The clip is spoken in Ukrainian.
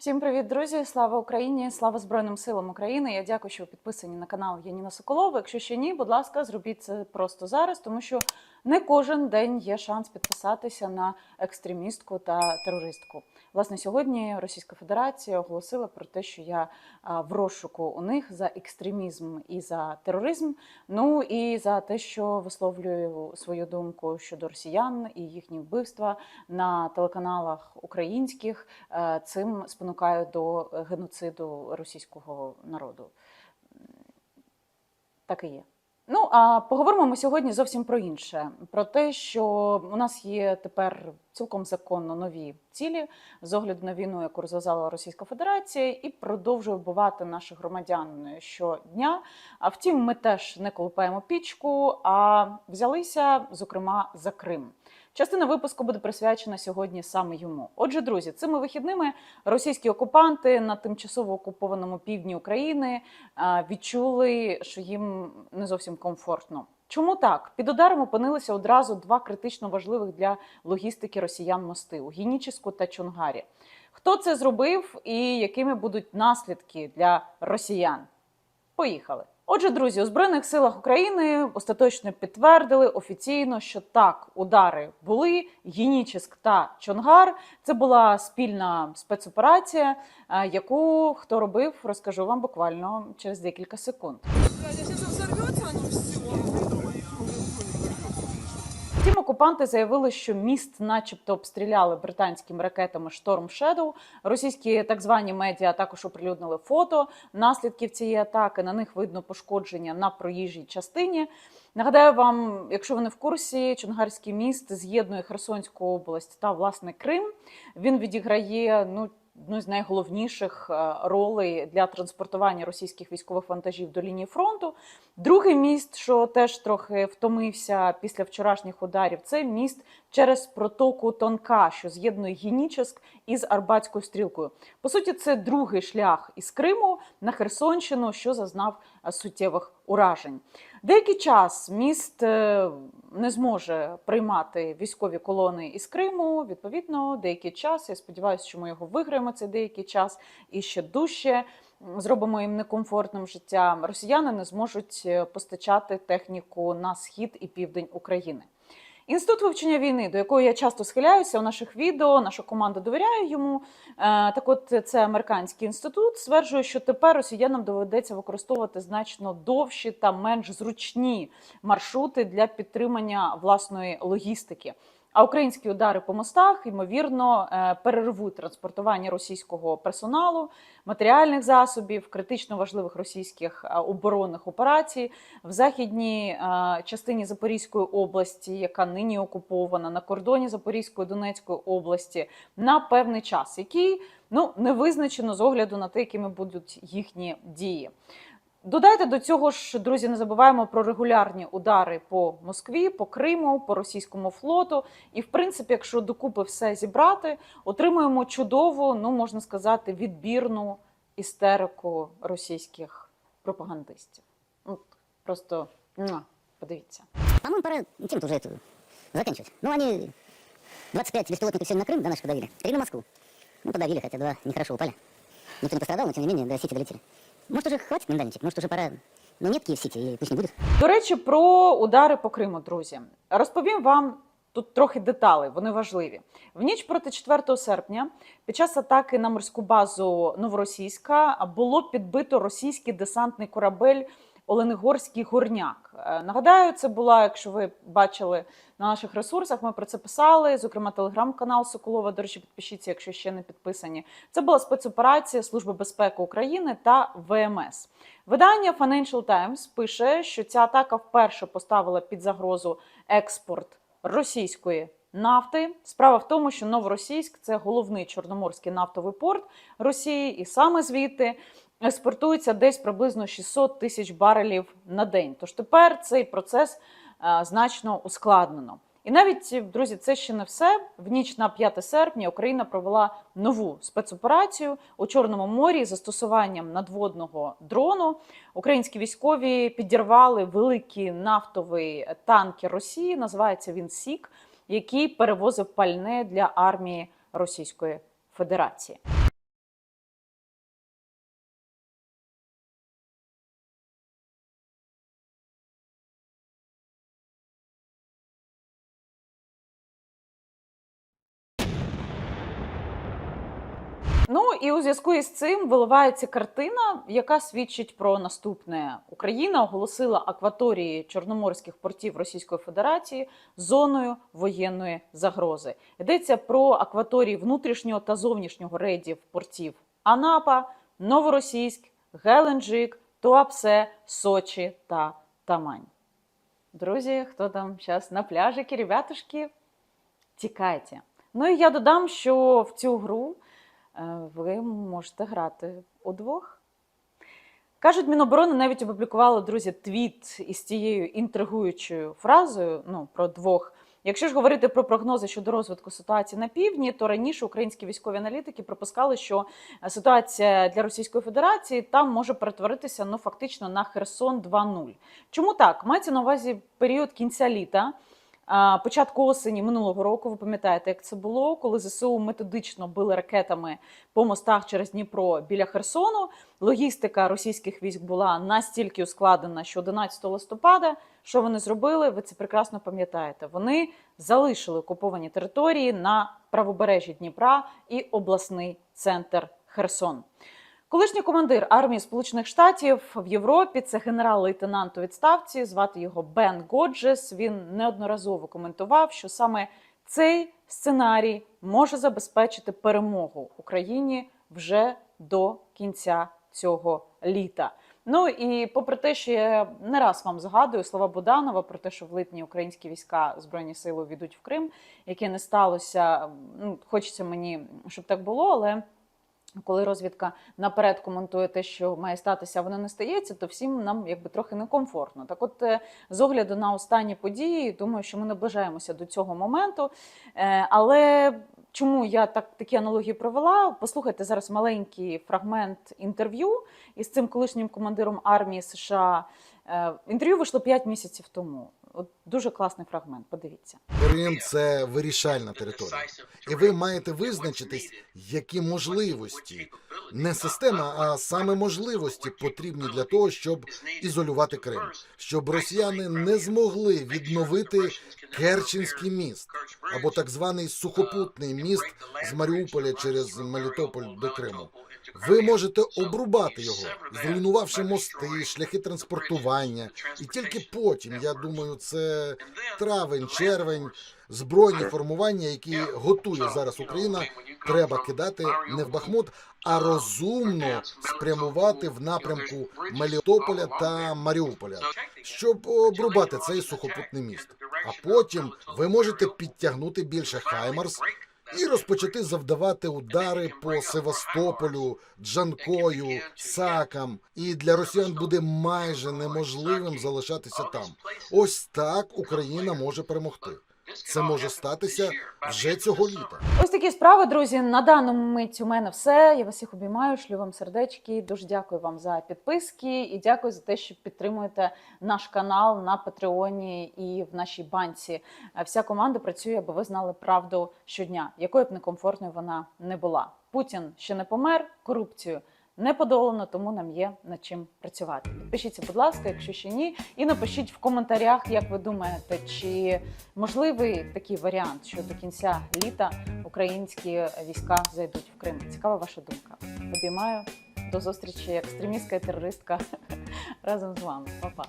Всім привіт, друзі! Слава Україні! Слава Збройним силам України! Я дякую, що ви підписані на канал Яніна Соколова. Якщо ще ні, будь ласка, зробіть це просто зараз, тому що не кожен день є шанс підписатися на екстремістку та терористку. Власне, сьогодні Російська Федерація оголосила про те, що я в розшуку у них за екстремізм і за тероризм. Ну і за те, що висловлюю свою думку щодо росіян і їхні вбивства на телеканалах українських. Е, Цим спонукаю до геноциду російського народу. Так і є. Ну а поговоримо ми сьогодні зовсім про інше: про те, що у нас є тепер цілком законно нові цілі з огляду на війну, яку розв'язала Російська Федерація, і продовжує вбивати наших громадян щодня. А втім, ми теж не колупаємо пічку, а взялися зокрема за Крим. Частина випуску буде присвячена сьогодні саме йому. Отже, друзі, цими вихідними російські окупанти на тимчасово окупованому півдні України відчули, що їм не зовсім комфортно. Чому так? Під ударом опинилися одразу два критично важливих для логістики росіян мости у Геніческу та Чонгарі. Хто це зробив і якими будуть наслідки для росіян? Поїхали. Отже, друзі, у збройних силах України остаточно підтвердили офіційно, що так, удари були. Геніческ та Чонгар. Це була спільна спецоперація, е, яку хто робив, розкажу вам буквально через декілька секунд. Втім, окупанти заявили, що міст, начебто, обстріляли британськими ракетами Storm Shadow. Російські так звані медіа також оприлюднили фото наслідків цієї атаки. На них видно пошкодження на проїжджій частині. Нагадаю вам, якщо ви не в курсі, Чонгарський міст з'єднує Херсонську область та власне Крим. Він відіграє ну. Одну з найголовніших е, ролей для транспортування російських військових вантажів до лінії фронту. Другий міст, що теж трохи втомився після вчорашніх ударів, це міст через протоку Тонка, що з'єднує Геніческ із Арбатською стрілкою. По суті, це другий шлях із Криму на Херсонщину, що зазнав суттєвих уражень. Деякий час міст е, не зможе приймати військові колони із Криму. Відповідно, деякий час. Я сподіваюся, що ми його виграємо цей деякий час і ще дужче зробимо їм некомфортним життя. Росіяни не зможуть е, постачати техніку на схід і південь України. Інститут вивчення війни, до якого я часто схиляюся у наших відео, наша команда довіряє йому. Е, Так, от це американський інститут стверджує, що тепер росіянам доведеться використовувати значно довші та менш зручні маршрути для підтримання власної логістики. А українські удари по мостах ймовірно е, перервуть транспортування російського персоналу, матеріальних засобів, критично важливих російських е, оборонних операцій в західній е, частині Запорізької області, яка нині окупована на кордоні Запорізької Донецької області, на певний час, який ну не визначено з огляду на те, якими будуть їхні дії. Додайте до цього ж, друзі, не забуваємо про регулярні удари по Москві, по Криму, по російському флоту. І, в принципі, якщо докупи все зібрати, отримуємо чудову, ну можна сказати, відбірну істерику російських пропагандистів. От просто муа, подивіться. По-моему, пора тему уже эту заканчивать. Ну, они 25 беспилотников сегодня на Крым до наших подавили. Три на Москву. Ну, подавили, хотя два нехорошо упали. Никто не пострадал, но тем не менее до Сити долетели. Может, уже хватит миндальничать? Может, уже пора... Ну, нет Киев Сіті, пусть не буде. До речі, про удари по Криму, друзі. Розповім вам тут трохи деталей, вони важливі. В ніч проти 4 серпня під час атаки на морську базу Новоросійська було підбито російський десантний корабель Оленегорський горняк. Е, Нагадаю, це була, якщо ви бачили на наших ресурсах, ми про це писали. Зокрема, телеграм-канал Соколова. До речі, підпишіться, якщо ще не підписані. Це була спецоперація Служби безпеки України та ВМС. Видання Financial Times пише, що ця атака вперше поставила під загрозу експорт російської нафти. Справа в тому, що Новоросійськ це головний чорноморський нафтовий порт Росії, і саме звідти експортується десь приблизно 600 тисяч барелів на день. Тож тепер цей процес е, значно ускладнено. І навіть, друзі, це ще не все. В ніч на 5 серпня Україна провела нову спецоперацію у Чорному морі з застосуванням надводного дрону. Українські військові підірвали великий нафтовий танкер Росії. Називається він Сік, який перевозив пальне для армії Російської Федерації. Ну і у зв'язку із цим виливається картина, яка свідчить про наступне: Україна оголосила акваторії чорноморських портів Російської Федерації зоною воєнної загрози. Йдеться про акваторії внутрішнього та зовнішнього рейдів портів Анапа, Новоросійськ, Геленджик, Туапсе, Сочі та Тамань. Друзі, хто там зараз на пляжикі, ребятушки, тікайте. Ну і я додам, що в цю гру ви можете грати удвох. Кажуть, Міноборони навіть опублікували, друзі, твіт із тією інтригуючою фразою ну, про двох. Якщо ж говорити про прогнози щодо розвитку ситуації на півдні, то раніше українські військові аналітики припускали, що е, ситуація для Російської Федерації там може перетворитися ну фактично на Херсон 2.0. Чому так? Мається на увазі період кінця літа. Початку осені минулого року, ви пам'ятаєте, як це було, коли ЗСУ методично били ракетами по мостах через Дніпро біля Херсону. Логістика російських військ була настільки ускладнена, що 11 листопада, що вони зробили, ви це прекрасно пам'ятаєте. Вони залишили окуповані території на правобережжі Дніпра і обласний центр Херсон. Колишній командир армії Сполучених Штатів в Європі це генерал-лейтенант у відставці. Звати його Бен Годжес. Він неодноразово коментував, що саме цей сценарій може забезпечити перемогу Україні вже до кінця цього літа. Ну і попри те, що я не раз вам згадую слова Буданова про те, що в липні українські війська збройні сили війдуть в Крим, яке не сталося. Ну хочеться мені, щоб так було, але. Коли розвідка наперед коментує те, що має статися, а воно не стається, то всім нам якби трохи некомфортно. Так, от е, з огляду на останні події, думаю, що ми наближаємося до цього моменту. Е, Але чому я так такі аналогії провела? Послухайте зараз маленький фрагмент інтерв'ю із цим колишнім командиром армії США. Е, Інтерв'ю вийшло 5 місяців тому. От дуже класний фрагмент. Подивіться. Крим це вирішальна територія, і ви маєте визначитись, які можливості, не система, а саме можливості потрібні для того, щоб ізолювати Крим, щоб росіяни не змогли відновити Керченський міст або так званий сухопутний міст з Маріуполя через Мелітополь до Криму. Ви можете обрубати його, зруйнувавши мости, шляхи транспортування, і тільки потім, я думаю, це травень, червень, збройні формування, які готує зараз Україна, треба кидати не в Бахмут, а розумно спрямувати в напрямку Мелітополя та Маріуполя, щоб обрубати цей сухопутний міст. А потім ви можете підтягнути більше Хаймарс і розпочати завдавати удари по Севастополю, Джанкою, Сакам. І для росіян буде майже неможливим залишатися там. Ось так Україна може перемогти. Це може статися вже цього літа. Ось такі справи, друзі. На даному мить у мене все. Я вас всіх обіймаю, шлю вам сердечки. Дуже дякую вам за підписки і дякую за те, що підтримуєте наш канал на Патреоні і в нашій банці. Вся команда працює, аби ви знали правду щодня, якою б некомфортною вона не була. Путін ще не помер, корупцію не подолано, тому нам є над чим працювати. Підпишіться, будь ласка, якщо ще ні, і напишіть в коментарях, як ви думаєте, чи можливий такий варіант, що до кінця літа українські війська зайдуть в Крим. Цікава ваша думка. Обіймаю до зустрічі, екстремістка і терористка разом з вами. Па-па.